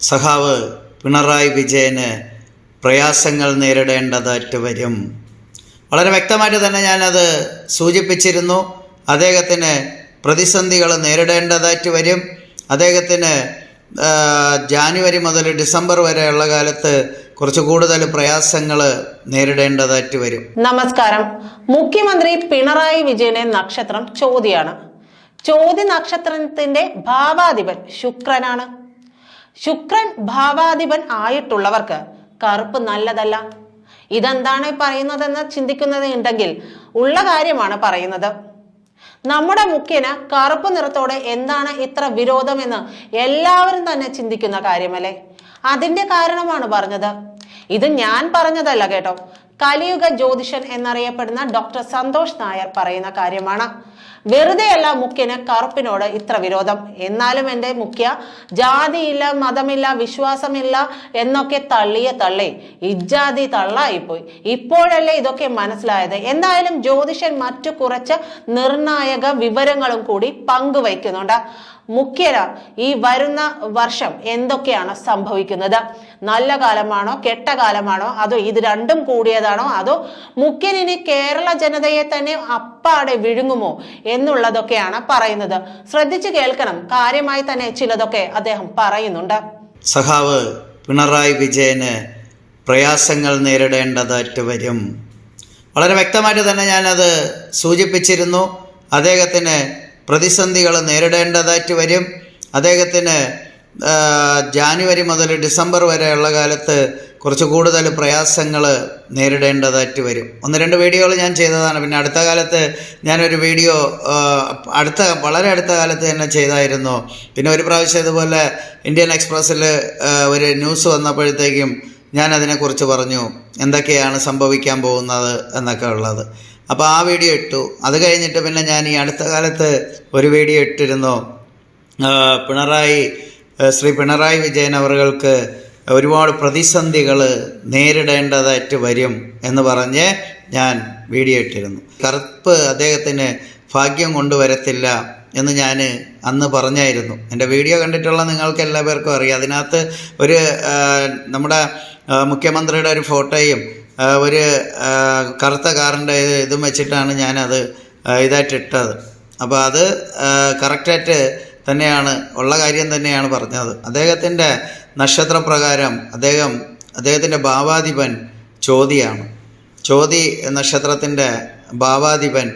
സഖാവ് പിണറായി വിജയന് പ്രയാസങ്ങൾ നേരിടേണ്ടതായിട്ട് വരും. വളരെ വ്യക്തമായിട്ട് തന്നെ ഞാനത് സൂചിപ്പിച്ചിരുന്നു. അദ്ദേഹത്തിന് പ്രതിസന്ധികൾ നേരിടേണ്ടതായിട്ട് വരും. അദ്ദേഹത്തിന് ജാനുവരി മുതൽ ഡിസംബർ വരെയുള്ള കാലത്ത് കുറച്ച് കൂടുതൽ പ്രയാസങ്ങൾ നേരിടേണ്ടതായിട്ട് വരും. നമസ്കാരം. മുഖ്യമന്ത്രി പിണറായി വിജയനെ നക്ഷത്രം ചോതിയാണ്. ചോതി നക്ഷത്രത്തിന്റെ ഭാവാധിപൻ ശുക്രനാണ്. ശുക്രൻ ഭാവാധിപൻ ആയിട്ടുള്ളവർക്ക് കറുപ്പ് നല്ലതല്ല. ഇതെന്താണ് പറയുന്നതെന്ന് ചിന്തിക്കുന്നത് ഉണ്ടെങ്കിൽ ഉള്ള കാര്യമാണ് പറയുന്നത്. നമ്മുടെ മുഖ്യന് കറുപ്പ് നിറത്തോടെ എന്താണ് ഇത്ര വിരോധമെന്ന് എല്ലാവരും തന്നെ ചിന്തിക്കുന്ന കാര്യമല്ലേ? അതിന്റെ കാരണമാണ് പറഞ്ഞത്. ഇത് ഞാൻ പറഞ്ഞതല്ല കേട്ടോ. കലിയുഗ ജ്യോതിഷൻ എന്നറിയപ്പെടുന്ന ഡോക്ടർ സന്തോഷ് നായർ പറയുന്ന കാര്യമാണ്. വെറുതെയല്ല മുഖ്യന് കറുപ്പിനോട് ഇത്ര വിരോധം. എന്നാലും എന്റെ മുഖ്യ ജാതിയില്ല മതമില്ല വിശ്വാസമില്ല എന്നൊക്കെ തള്ളിയ തള്ളി ഇജാതി തള്ളായിപ്പോയി. ഇപ്പോഴല്ലേ ഇതൊക്കെ മനസ്സിലായത്? എന്തായാലും ജ്യോതിഷൻ മറ്റു കുറച്ച് നിർണായക വിവരങ്ങളും കൂടി പങ്കുവയ്ക്കുന്നുണ്ട്. മുഖ്യര ഈ വരുന്ന വർഷം എന്തൊക്കെയാണ് സംഭവിക്കുന്നത്? നല്ല കാലമാണോ കെട്ട കാലമാണോ അതോ ഇത് രണ്ടും കൂടിയതാണോ അതോ മുഖ്യനിനി കേരള ജനതയെ തന്നെ അപ്പാടെ വിഴുങ്ങുമോ എന്നുള്ളതൊക്കെയാണ് പറയുന്നത്. ശ്രദ്ധിച്ചു കേൾക്കണം. കാര്യമായി തന്നെ ചിലതൊക്കെ അദ്ദേഹം പറയുന്നുണ്ട്. സഖാവ് പിണറായി വിജയന് പ്രയാസങ്ങൾ നേരിടേണ്ടതായിട്ട് വരും. വളരെ വ്യക്തമായിട്ട് തന്നെ ഞാനത് സൂചിപ്പിച്ചിരുന്നു. അദ്ദേഹത്തിന് പ്രതിസന്ധികൾ നേരിടേണ്ടതായിട്ട് വരും. അദ്ദേഹത്തിന് ജാനുവരി മുതൽ ഡിസംബർ വരെയുള്ള കാലത്ത് കുറച്ച് കൂടുതൽ പ്രയാസങ്ങൾ നേരിടേണ്ടതായിട്ട് വരും. ഒന്ന് രണ്ട് വീഡിയോകൾ ഞാൻ ചെയ്തതാണ്. പിന്നെ അടുത്ത കാലത്ത് ഞാനൊരു വീഡിയോ അടുത്ത വളരെ അടുത്ത കാലത്ത് തന്നെ ചെയ്തായിരുന്നു. പിന്നെ ഒരു പ്രാവശ്യം ഇതുപോലെ ഇന്ത്യൻ എക്സ്പ്രസ്സിൽ ഒരു ന്യൂസ് വന്നപ്പോഴത്തേക്കും ഞാൻ അതിനെക്കുറിച്ച് പറഞ്ഞു. എന്തൊക്കെയാണ് സംഭവിക്കാൻ പോകുന്നത് എന്നൊക്കെ ഉള്ളത്. അപ്പോൾ ആ വീഡിയോ ഇട്ടു. അത് കഴിഞ്ഞിട്ട് പിന്നെ ഞാൻ ഈ അടുത്ത കാലത്ത് ഒരു വീഡിയോ ഇട്ടിരുന്നു. പിണറായി ശ്രീ പിണറായി വിജയൻ അവർക്ക് ഒരുപാട് പ്രതിസന്ധികൾ നേരിടേണ്ടതായിട്ട് വരും എന്ന് പറഞ്ഞ് ഞാൻ വീഡിയോ ഇട്ടിരുന്നു. കറുപ്പ് അദ്ദേഹത്തിന് ഭാഗ്യം കൊണ്ടുവരത്തില്ല എന്ന് ഞാൻ അന്ന് പറഞ്ഞായിരുന്നു. എന്റെ വീഡിയോ കണ്ടിട്ടുള്ള നിങ്ങൾക്ക് എല്ലാ പേർക്കും അറിയാം. അതിനകത്ത് ഒരു നമ്മുടെ മുഖ്യമന്ത്രിയുടെ ഒരു ഫോട്ടോയും ഒരു കറുത്ത കാറിന്റെ ഇത് ഇതും വെച്ചിട്ടാണ് ഞാനത് ഇതായിട്ട് ഇട്ടത് അപ്പോൾ അത് കറക്റ്റായിട്ട് തന്നെയാണ് ഉള്ള കാര്യം തന്നെയാണ് പറഞ്ഞത്. അദ്ദേഹത്തിന്റെ നക്ഷത്രപ്രകാരം അദ്ദേഹം അദ്ദേഹത്തിന്റെ ഭാവാധിപൻ ചോതിയാണ്. ചോതി നക്ഷത്രത്തിന്റെ ഭാവാധിപൻ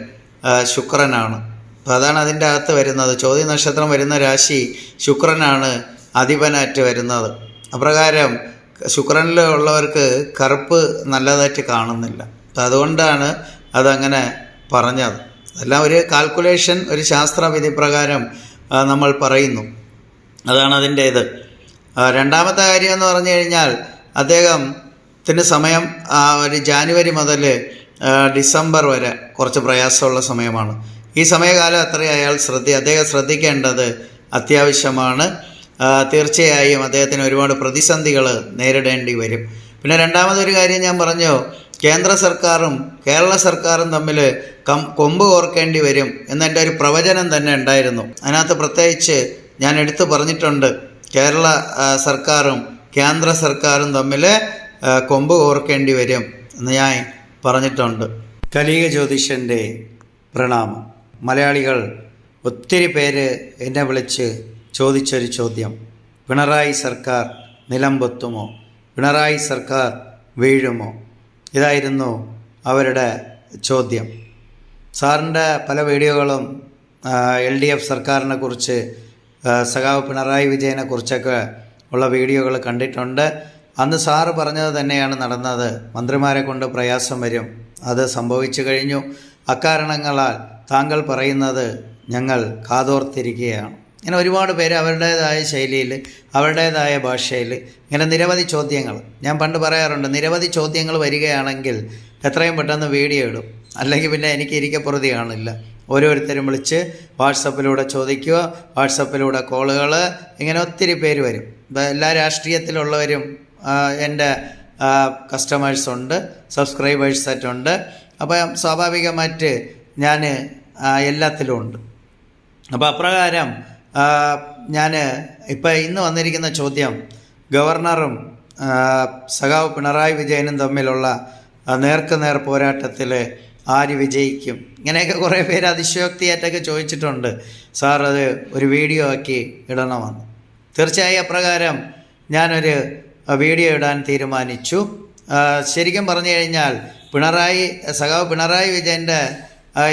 ശുക്രനാണ്. അപ്പോൾ അതാണ് അതിന്റെ അകത്ത് വരുന്നത്. ചോതി നക്ഷത്രം വരുന്ന രാശി ശുക്രനാണ് അധിപനായിട്ട് വരുന്നത്. അപ്രകാരം ശുക്രനിൽ ഉള്ളവർക്ക് കറുപ്പ് നല്ലതായിട്ട് കാണുന്നില്ല. അതുകൊണ്ടാണ് അതങ്ങനെ പറഞ്ഞത്. എല്ലാം ഒരു കാൽക്കുലേഷൻ ഒരു ശാസ്ത്രവിധി പ്രകാരം നമ്മൾ പറയുന്നു. അതാണ് അതിന്റെ ഇത് രണ്ടാമത്തെ കാര്യം എന്ന് പറഞ്ഞു കഴിഞ്ഞാൽ അദ്ദേഹത്തിന് സമയം ഒരു ജാനുവരി മുതൽ ഡിസംബർ വരെ കുറച്ച് പ്രയാസമുള്ള സമയമാണ്. ഈ സമയകാലം അത്രയും അയാൾ ശ്രദ്ധ അദ്ദേഹം ശ്രദ്ധിക്കേണ്ടത് അത്യാവശ്യമാണ്. തീർച്ചയായും അദ്ദേഹത്തിന് ഒരുപാട് പ്രതിസന്ധികൾ നേരിടേണ്ടി വരും. പിന്നെ രണ്ടാമതൊരു കാര്യം ഞാൻ പറഞ്ഞു കേന്ദ്ര സർക്കാരും കേരള സർക്കാരും തമ്മിൽ കം കൊമ്പ് ഓർക്കേണ്ടി വരും എന്നെന്റെ ഒരു പ്രവചനം തന്നെ ഉണ്ടായിരുന്നു. അതിനകത്ത് പ്രത്യേകിച്ച് ഞാൻ എടുത്തു പറഞ്ഞിട്ടുണ്ട് കേരള സർക്കാരും കേന്ദ്ര സർക്കാരും തമ്മിൽ കൊമ്പ് ഓർക്കേണ്ടി വരും എന്ന് ഞാൻ പറഞ്ഞിട്ടുണ്ട്. കലിക ജ്യോതിഷന്റെ പ്രണാമം. മലയാളികൾ ഒത്തിരി പേര് എന്നെ വിളിച്ച് ചോദിച്ചൊരു ചോദ്യം. പിണറായി സർക്കാർ നിലംപൊത്തുമോ പിണറായി സർക്കാർ വീഴുമോ? ഇതായിരുന്നു അവരുടെ ചോദ്യം. സാറിന്റെ പല വീഡിയോകളും എൽ ഡി എഫ് സർക്കാരിനെ കുറിച്ച് സഖാവ് പിണറായി വിജയനെ കുറിച്ചൊക്കെ ഉള്ള വീഡിയോകൾ കണ്ടിട്ടുണ്ട്. അന്ന് സാറ് പറഞ്ഞത് തന്നെയാണ് നടന്നത്. മന്ത്രിമാരെ കൊണ്ട് പ്രയാസം വരും. അത് സംഭവിച്ചു കഴിഞ്ഞു. അക്കാരണങ്ങളാൽ താങ്കൾ പറയുന്നത് ഞങ്ങൾ കാതോർത്തിരിക്കുകയാണ്. ഇങ്ങനെ ഒരുപാട് പേര് അവരുടേതായ ശൈലിയിൽ അവരുടേതായ ഭാഷയിൽ ഇങ്ങനെ നിരവധി ചോദ്യങ്ങൾ. ഞാൻ പണ്ട് പറയാറുണ്ട് നിരവധി ചോദ്യങ്ങൾ വരികയാണെങ്കിൽ എത്രയും പെട്ടെന്ന് വീഡിയോ ഇടും. അല്ലെങ്കിൽ പിന്നെ എനിക്ക് ഇരിക്കപ്പുറതി കാണില്ല. ഓരോരുത്തരും വിളിച്ച് വാട്സപ്പിലൂടെ ചോദിക്കുക വാട്സപ്പിലൂടെ കോളുകൾ ഇങ്ങനെ ഒത്തിരി പേര് വരും. എല്ലാ രാഷ്ട്രീയത്തിലുള്ളവരും എന്റെ കസ്റ്റമേഴ്സ് ഉണ്ട് സബ്സ്ക്രൈബേഴ്സ് അപ്പം സ്വാഭാവികമായിട്ട് ഞാൻ എല്ലാത്തിലും ഉണ്ട്. അപ്പോൾ അപ്രകാരം ഞാൻ ഇപ്പം ഇന്ന് വന്നിരിക്കുന്ന ചോദ്യം ഗവർണറും സഖാവ് പിണറായി വിജയനും തമ്മിലുള്ള നേർക്കുനേർ പോരാട്ടത്തിൽ ആര് വിജയിക്കും? ഇങ്ങനെയൊക്കെ കുറേ പേര് അതിശയോക്തിയായിട്ടൊക്കെ ചോദിച്ചിട്ടുണ്ട്. സാർ അത് ഒരു വീഡിയോ ആക്കി ഇടണമെന്ന്. തീർച്ചയായും അപ്രകാരം ഞാനൊരു വീഡിയോ ഇടാൻ തീരുമാനിച്ചു. ശരിക്കും പറഞ്ഞു കഴിഞ്ഞാൽ പിണറായി സഖാവ് പിണറായി വിജയന്റെ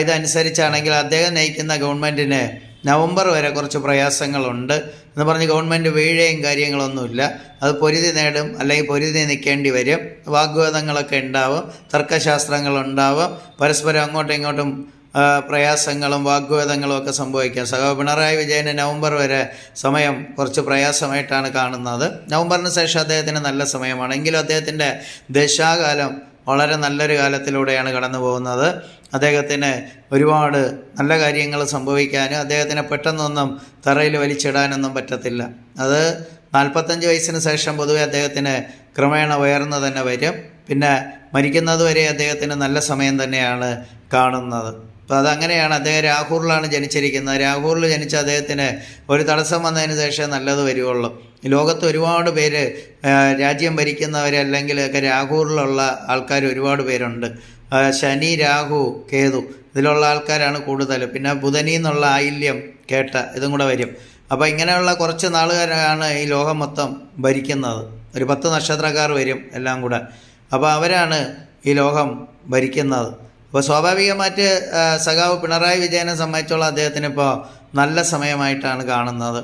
ഇതനുസരിച്ചാണെങ്കിൽ അദ്ദേഹം നയിക്കുന്ന ഗവൺമെന്റിന് നവംബർ വരെ കുറച്ച് പ്രയാസങ്ങളുണ്ട് എന്ന് പറഞ്ഞ് ഗവൺമെന്റ് വീഴുകയും കാര്യങ്ങളൊന്നുമില്ല. അത് പൊരുതി നേടും അല്ലെങ്കിൽ പൊരുതി നിൽക്കേണ്ടി വരും. വാഗ്വാദങ്ങളൊക്കെ ഉണ്ടാവും തർക്കശാസ്ത്രങ്ങളുണ്ടാവും പരസ്പരം അങ്ങോട്ടും ഇങ്ങോട്ടും പ്രയാസങ്ങളും വാഗ്വാദങ്ങളും ഒക്കെ സംഭവിക്കാം. സഹ പിണറായി വിജയന് നവംബർ വരെ സമയം കുറച്ച് പ്രയാസമായിട്ടാണ് കാണുന്നത്. നവംബറിന് ശേഷം അദ്ദേഹത്തിന് നല്ല സമയമാണ്. എങ്കിലും അദ്ദേഹത്തിന്റെ ദശാകാലം വളരെ നല്ലൊരു കാലത്തിലൂടെയാണ് കടന്നു പോകുന്നത്. അദ്ദേഹത്തിന് ഒരുപാട് നല്ല കാര്യങ്ങൾ സംഭവിക്കാനും അദ്ദേഹത്തിന് പെട്ടെന്നൊന്നും തറയിൽ വലിച്ചിടാനൊന്നും പറ്റത്തില്ല. അത് നാൽപ്പത്തഞ്ച് വയസ്സിന് ശേഷം പൊതുവെ അദ്ദേഹത്തിന് ക്രമേണ ഉയർന്നു തന്നെ വരും. പിന്നെ മരിക്കുന്നതുവരെ അദ്ദേഹത്തിന് നല്ല സമയം തന്നെയാണ് കാണുന്നത്. അപ്പോൾ അതങ്ങനെയാണ് അദ്ദേഹം രാഹൂറിലാണ് ജനിച്ചിരിക്കുന്നത്. രാഹൂറിൽ ജനിച്ച അദ്ദേഹത്തിന് ഒരു തടസ്സം വന്നതിന് ശേഷം നല്ലത് വരുവുള്ളൂ. ലോകത്ത് ഒരുപാട് പേര് രാജ്യം ഭരിക്കുന്നവരല്ലെങ്കിൽ ഒക്കെ രാഹൂറിലുള്ള ആൾക്കാർ ഒരുപാട് പേരുണ്ട്. ശനി രാഹു കേതു ഇതിലുള്ള ആൾക്കാരാണ് കൂടുതൽ പിന്നെ ബുധനിൽ നിന്നുള്ള ആയില്യം കേട്ട ഇതും കൂടെ വരും. അപ്പോൾ ഇങ്ങനെയുള്ള കുറച്ച് നാളുകാരാണ് ഈ ലോകം മൊത്തം ഭരിക്കുന്നത്. ഒരു പത്ത് നക്ഷത്രക്കാർ വരും എല്ലാം കൂടെ. അപ്പോൾ അവരാണ് ഈ ലോകം ഭരിക്കുന്നത്. അപ്പോൾ സ്വാഭാവികമായിട്ട് സഖാവ് പിണറായി വിജയനെ സംബന്ധിച്ചോളം അദ്ദേഹത്തിന് ഇപ്പോൾ നല്ല സമയമായിട്ടാണ് കാണുന്നത്.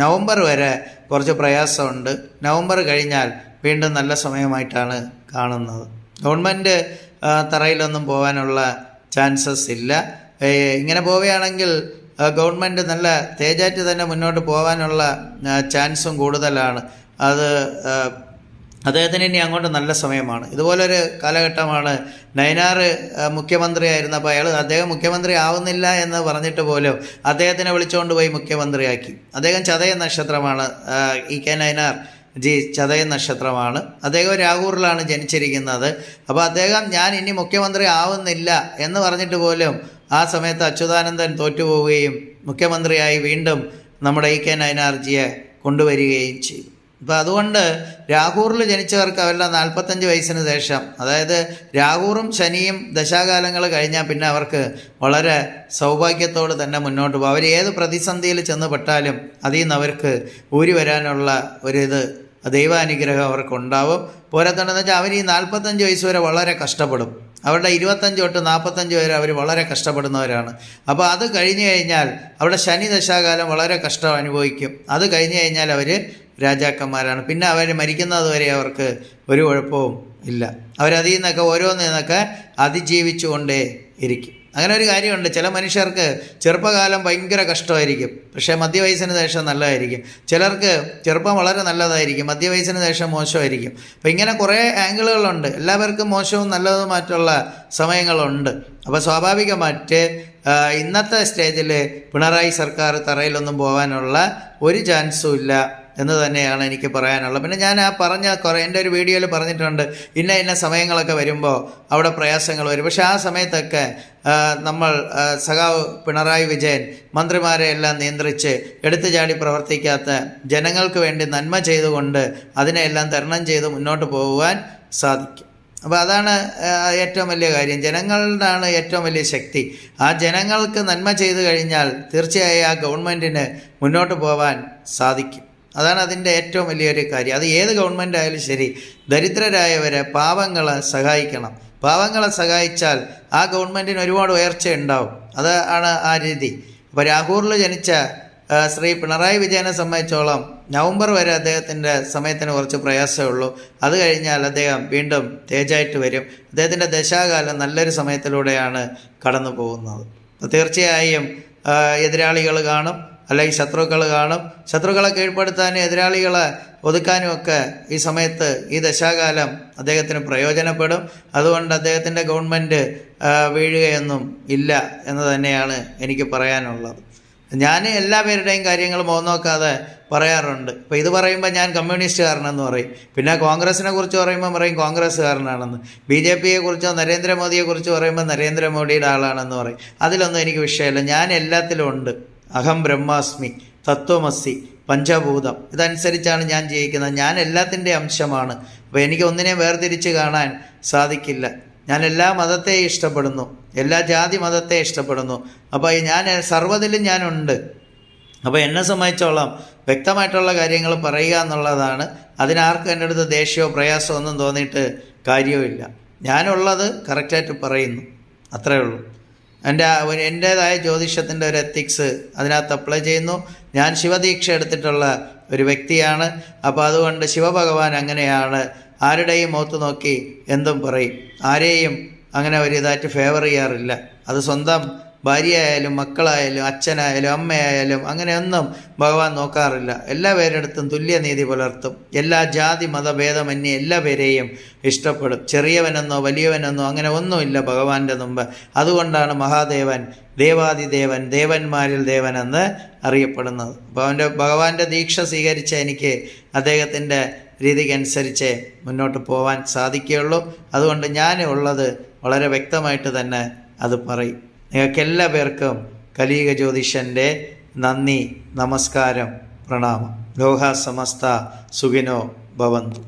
നവംബർ വരെ കുറച്ച് പ്രയാസമുണ്ട്. നവംബർ കഴിഞ്ഞാൽ വീണ്ടും നല്ല സമയമായിട്ടാണ് കാണുന്നത്. ഗവൺമെന്റ് തറയിലൊന്നും പോകാനുള്ള ചാൻസസ് ഇല്ല. ഇങ്ങനെ പോവുകയാണെങ്കിൽ ഗവൺമെന്റ് നല്ല തേജായിട്ട് തന്നെ മുന്നോട്ട് പോകാനുള്ള ചാൻസും കൂടുതലാണ്. അത് അദ്ദേഹത്തിന് ഇനി അങ്ങോട്ട് നല്ല സമയമാണ്. ഇതുപോലൊരു കാലഘട്ടമാണ്. നയനാർ മുഖ്യമന്ത്രിയായിരുന്നപ്പോൾ അയാൾ അദ്ദേഹം മുഖ്യമന്ത്രി ആവുന്നില്ല എന്ന് പറഞ്ഞിട്ട് പോലും അദ്ദേഹത്തിനെ വിളിച്ചുകൊണ്ട് പോയി മുഖ്യമന്ത്രിയാക്കി. അദ്ദേഹം ചതയ നക്ഷത്രമാണ് ഇ കെ നയനാർ ജി ചതയ നക്ഷത്രമാണ്. അദ്ദേഹം രാഹൂറിലാണ് ജനിച്ചിരിക്കുന്നത്. അപ്പോൾ അദ്ദേഹം ഞാൻ ഇനി മുഖ്യമന്ത്രി ആവുന്നില്ല എന്ന് പറഞ്ഞിട്ട് പോലും ആ സമയത്ത് അച്യുതാനന്ദൻ തോറ്റുപോവുകയും മുഖ്യമന്ത്രിയായി വീണ്ടും നമ്മുടെ ഇ കെ നയനാർജിയെ കൊണ്ടുവരികയും ചെയ്തു. അപ്പോൾ അതുകൊണ്ട് രാഹൂറിൽ ജനിച്ചവർക്ക് അവരുടെ നാൽപ്പത്തഞ്ച് വയസ്സിന് ശേഷം അതായത് രാഹൂറും ശനിയും ദശാകാലങ്ങൾ കഴിഞ്ഞാൽ പിന്നെ അവർക്ക് വളരെ സൗഭാഗ്യത്തോട് തന്നെ മുന്നോട്ട് പോകും അവർ ഏത് പ്രതിസന്ധിയിൽ ചെന്ന് പെട്ടാലും അതിൽ നിന്ന് അവർക്ക് ഊരി വരാനുള്ള ഒരിത് ദൈവാനുഗ്രഹം അവർക്കുണ്ടാവും. പോരാത്തണ്ടെന്ന് വെച്ചാൽ അവർ ഈ നാൽപ്പത്തഞ്ച് വയസ്സ് വരെ വളരെ കഷ്ടപ്പെടും. അവരുടെ ഇരുപത്തഞ്ച് തൊട്ട് നാൽപ്പത്തഞ്ച് വരെ അവർ വളരെ കഷ്ടപ്പെടുന്നവരാണ്. അപ്പോൾ അത് കഴിഞ്ഞു കഴിഞ്ഞാൽ അവിടെ ശനി ദശാകാലം വളരെ കഷ്ടം അനുഭവിക്കും. അത് കഴിഞ്ഞു കഴിഞ്ഞാൽ അവർ രാജാക്കന്മാരാണ്. പിന്നെ അവർ മരിക്കുന്നത് വരെ അവർക്ക് ഒരു കുഴപ്പവും ഇല്ല. അവരതിൽ നിന്നൊക്കെ ഓരോന്നിൽ നിന്നൊക്കെ അതിജീവിച്ചുകൊണ്ടേ ഇരിക്കും. അങ്ങനെ ഒരു കാര്യമുണ്ട്. ചില മനുഷ്യർക്ക് ചെറുപ്പകാലം ഭയങ്കര കഷ്ടമായിരിക്കും. പക്ഷേ മധ്യവയസ്സിന് ശേഷം നല്ലതായിരിക്കും. ചിലർക്ക് ചെറുപ്പം വളരെ നല്ലതായിരിക്കും. മധ്യവയസ്സിന് ശേഷം മോശമായിരിക്കും. അപ്പോൾ ഇങ്ങനെ കുറേ ആംഗിളുകളുണ്ട്. എല്ലാവർക്കും മോശവും നല്ലതുമായിട്ടുള്ള സമയങ്ങളുണ്ട്. അപ്പോൾ സ്വാഭാവികമായിട്ട് ഇന്നത്തെ സ്റ്റേജിൽ പിണറായി സർക്കാർ തറയിലൊന്നും പോകാനുള്ള ഒരു ചാൻസും ഇല്ല. എന്ന് തന്നെയാണ് എനിക്ക് പറയാനുള്ളത്. പിന്നെ ഞാൻ ആ പറഞ്ഞ കുറേ എന്റെ ഒരു വീഡിയോയിൽ പറഞ്ഞിട്ടുണ്ട് ഇന്ന ഇന്ന സമയങ്ങളൊക്കെ വരുമ്പോൾ അവിടെ പ്രയാസങ്ങൾ വരും. പക്ഷേ ആ സമയത്തൊക്കെ നമ്മൾ സഖാവ് പിണറായി വിജയൻ മന്ത്രിമാരെ എല്ലാം നിയന്ത്രിച്ച് എടുത്തു ചാടി പ്രവർത്തിക്കാത്ത ജനങ്ങൾക്ക് വേണ്ടി നന്മ ചെയ്തുകൊണ്ട് അതിനെയെല്ലാം തരണം ചെയ്ത് മുന്നോട്ട് പോകുവാൻ സാധിക്കും. അപ്പോൾ അതാണ് ഏറ്റവും വലിയ കാര്യം. ജനങ്ങളുടെയാണ് ഏറ്റവും വലിയ ശക്തി. ആ ജനങ്ങൾക്ക് നന്മ ചെയ്തു കഴിഞ്ഞാൽ തീർച്ചയായും ആ ഗവൺമെന്റിന് മുന്നോട്ട് പോവാൻ സാധിക്കും. അതാണ് അതിന്റെ ഏറ്റവും വലിയൊരു കാര്യം. അത് ഏത് ഗവൺമെന്റ് ആയാലും ശരി. ദരിദ്രരായവരെ പാവങ്ങളെ സഹായിക്കണം. പാവങ്ങളെ സഹായിച്ചാൽ ആ ഗവൺമെന്റിന് ഒരുപാട് ഉയർച്ച ഉണ്ടാവും. അത് ആണ് ആ രീതി. ഇപ്പോൾ രാഹൂറിൽ ജനിച്ച ശ്രീ പിണറായി വിജയനെ സംബന്ധിച്ചോളം നവംബർ വരെ അദ്ദേഹത്തിന്റെ സമയത്തിന് കുറച്ച് പ്രയാസമേ ഉള്ളൂ. അത് കഴിഞ്ഞാൽ അദ്ദേഹം വീണ്ടും തേജായിട്ട് വരും. അദ്ദേഹത്തിന്റെ ദശാകാലം നല്ലൊരു സമയത്തിലൂടെയാണ് കടന്നു പോകുന്നത് തീർച്ചയായും എതിരാളികൾ കാണും. അല്ലെങ്കിൽ ശത്രുക്കൾ കാണും. ശത്രുക്കളെ കീഴ്പ്പെടുത്താനും എതിരാളികളെ ഒതുക്കാനും ഒക്കെ ഈ സമയത്ത് ഈ ദശാകാലം അദ്ദേഹത്തിന് പ്രയോജനപ്പെടും. അതുകൊണ്ട് അദ്ദേഹത്തിന്റെ ഗവൺമെന്റ് വീഴുകയൊന്നും ഇല്ല എന്ന് തന്നെയാണ് എനിക്ക് പറയാനുള്ളത്. ഞാൻ എല്ലാ പേരുടെയും കാര്യങ്ങൾ മുഖം നോക്കാതെ പറയാറുണ്ട്. ഇപ്പോൾ ഇത് പറയുമ്പോൾ ഞാൻ കമ്മ്യൂണിസ്റ്റുകാരനെന്ന് പറയും. പിന്നെ കോൺഗ്രസിനെ കുറിച്ച് പറയുമ്പോൾ പറയും കോൺഗ്രസ്സുകാരനാണെന്ന്. ബി ജെ പിയെ കുറിച്ചോ നരേന്ദ്രമോദിയെ കുറിച്ച് പറയുമ്പോൾ നരേന്ദ്രമോദിയുടെ ആളാണെന്ന് പറയും. അതിലൊന്നും എനിക്ക് വിഷയമില്ല. ഞാൻ എല്ലാത്തിലും ഉണ്ട്. അഹം ബ്രഹ്മാസ്മി തത്വമസി പഞ്ചഭൂതം. ഇതനുസരിച്ചാണ് ഞാൻ ജീവിക്കുന്നത്. ഞാൻ എല്ലാത്തിന്റെ അംശമാണ്. അപ്പോൾ എനിക്ക് ഒന്നിനെ വേർതിരിച്ച് കാണാൻ സാധിക്കില്ല. ഞാൻ എല്ലാ മതത്തെയും ഇഷ്ടപ്പെടുന്നു. എല്ലാ ജാതി മതത്തെ ഇഷ്ടപ്പെടുന്നു. അപ്പോൾ ഞാൻ സർവതിലും ഞാനുണ്ട്. അപ്പോൾ എന്നെ സംബന്ധിച്ചോളം വ്യക്തമായിട്ടുള്ള കാര്യങ്ങൾ പറയുക എന്നുള്ളതാണ്. അതിനാർക്കും എന്റെ അടുത്ത് ദേഷ്യമോ പ്രയാസമോ ഒന്നും തോന്നിയിട്ട് കാര്യവുമില്ല. ഞാനുള്ളത് കറക്റ്റായിട്ട് പറയുന്നു. അത്രേ ഉള്ളൂ. എന്റെ എന്റേതായ ജ്യോതിഷത്തിന്റെ ഒരു എത്തിക്സ് അതിനകത്ത് അപ്ലൈ ചെയ്യുന്നു. ഞാൻ ശിവദീക്ഷ എടുത്തിട്ടുള്ള ഒരു വ്യക്തിയാണ്. അപ്പോൾ അതുകൊണ്ട് ശിവഭഗവാൻ അങ്ങനെയാണ്. ആരുടെയും മുഖത്ത് നോക്കി എന്തും പറയും. ആരെയും അങ്ങനെ ഒരു ഇതായിട്ട് ഫേവർ ചെയ്യാറില്ല. അത് സ്വന്തം ഭാര്യയായാലും മക്കളായാലും അച്ഛനായാലും അമ്മയായാലും അങ്ങനെയൊന്നും ഭഗവാൻ നോക്കാറില്ല. എല്ലാ പേരെടുത്തും തുല്യനീതി പുലർത്തും. എല്ലാ ജാതി മതഭേദമന്യേ എല്ലാ പേരെയും ഇഷ്ടപ്പെടും. ചെറിയവനെന്നോ വലിയവനെന്നോ അങ്ങനെ ഒന്നുമില്ല ഭഗവാന്റെ മുമ്പ്. അതുകൊണ്ടാണ് മഹാദേവൻ ദേവാദിദേവൻ ദേവന്മാരിൽ ദേവനെന്ന് അറിയപ്പെടുന്നത്. അപ്പോൾ അവന്റെ ഭഗവാന്റെ ദീക്ഷ സ്വീകരിച്ച എനിക്ക് അദ്ദേഹത്തിന്റെ രീതിക്കനുസരിച്ച് മുന്നോട്ട് പോകാൻ സാധിക്കുകയുള്ളൂ. അതുകൊണ്ട് ഞാൻ ഉള്ളത് വളരെ വ്യക്തമായിട്ട് തന്നെ അത് പറയും. നിങ്ങൾക്ക് എല്ലാ പേർക്കും കലീക ജ്യോതിഷന്റെ നന്ദി നമസ്കാരം പ്രണാമം. ലോഹ സമസ്ത സുഖിനോ ഭവന്തു.